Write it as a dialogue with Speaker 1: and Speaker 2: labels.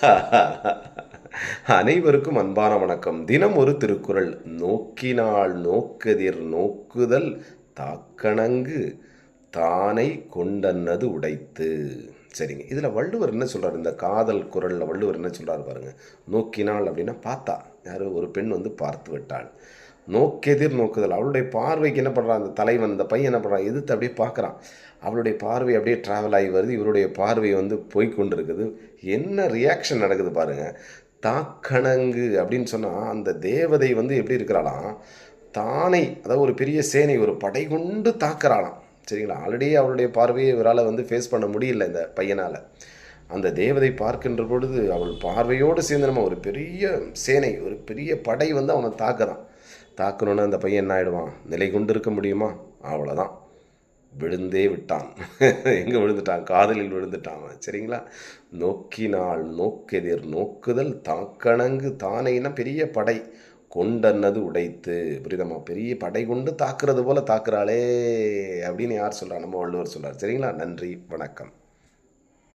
Speaker 1: அனைவருக்கும் அன்பான வணக்கம். தினம் ஒரு திருக்குறள். நோக்கினால் நோக்கதிர் நோக்குதல் தாக்கணங்கு தானை கொண்டன்னது உடைத்து. சரிங்க. இதில் வள்ளுவர் என்ன சொல்கிறார் இந்த காதல் குரலில் வள்ளுவர் என்ன சொல்றாரு பாருங்க. நோக்கினாள் அப்படின்னா பார்த்தா. யார் ஒரு பெண் வந்து பார்த்து விட்டாள். நோக்கெதிர் நோக்குதல். அவளுடைய பார்வைக்கு என்ன பண்ணுறான் அந்த தலைவன் அந்த பையன் என்ன பண்ணுறான் எதிர்த்து அப்படியே பார்க்குறான். அவளுடைய பார்வை அப்படியே ட்ராவல் ஆகி வருது. இவருடைய பார்வை வந்து போய் கொண்டு இருக்குது என்ன ரியாக்ஷன் நடக்குது பாருங்கள் தாக்கணங்கு அப்படின்னு சொன்னால் அந்த தேவதை வந்து எப்படி இருக்கிறாளாம் தானை அதாவது ஒரு பெரிய சேனை ஒரு படை கொண்டு தாக்குறாளாம். சரிங்களா? ஆல்ரெடி அவளுடைய பார்வையை இவரால் வந்து ஃபேஸ் பண்ண முடியல இந்த பையனால். அந்த தேவதை பார்க்கின்ற பொழுது அவள் பார்வையோடு சேர்ந்து நம்ம ஒரு பெரிய சேனை ஒரு பெரிய படை வந்து அவனை தாக்குதான். தாக்கணுன்னு அந்த பையன் என்ன ஆகிடுவான் நிலை கொண்டு இருக்க முடியுமா? அவ்வளோதான் விழுந்தே விட்டான். எங்கே விழுந்துட்டான்? காதலில் விழுந்துட்டான் சரிங்களா? நோக்கினால் நோக்கெதிர் நோக்குதல் தாக்கணங்கு தானேனா பெரிய படை. கொண்டன்னது உடைத்து. புரியுதம்மா? பெரிய படை கொண்டு தாக்குறது போல் தாக்குறாளே அப்படின்னு யார் சொல்கிறா நம்ம வள்ளுவர் சொல்கிறார் சரிங்களா? நன்றி வணக்கம்.